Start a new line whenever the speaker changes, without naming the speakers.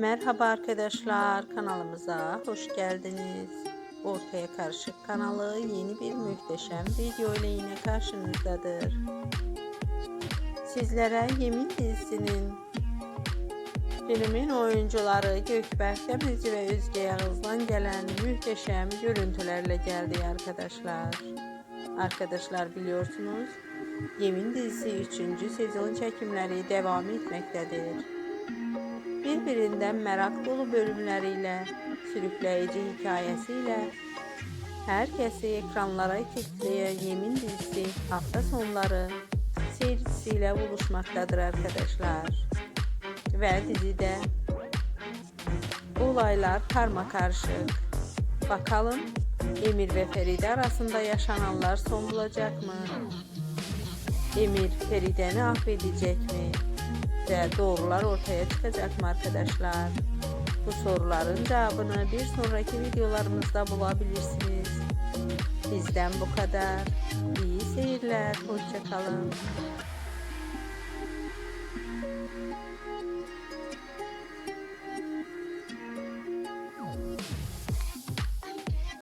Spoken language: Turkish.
Merhaba arkadaşlar kanalımıza hoş geldiniz. Ortaya Karışık kanalı yeni bir muhteşem video ile yine karşınızdadır. Sizlere Yemin dizisinin filmin oyuncuları Gökberk Demirci ve Özge Yağız'dan gelen muhteşem görüntülerle geldi arkadaşlar. Arkadaşlar biliyorsunuz Yemin dizisi 3. sezon çekimleri devam etmektedir. Birbirinden merak dolu bölümleriyle, sürükleyici hikayesiyle herkesi ekranlara kilitleyen Yemin dizisi hafta sonları seyircisiyle buluşmaktadır arkadaşlar. Ve dizide olaylar karma karışık. Bakalım Emir ve Feride arasında yaşananlar son bulacak mı? Emir Feride'ni affedecek mi? Ve doğrular ortaya çıkacak mı arkadaşlar? Bu soruların cevabını bir sonraki videolarımızda bulabilirsiniz. Bizden bu kadar. İyi seyirler. Hoşçakalın.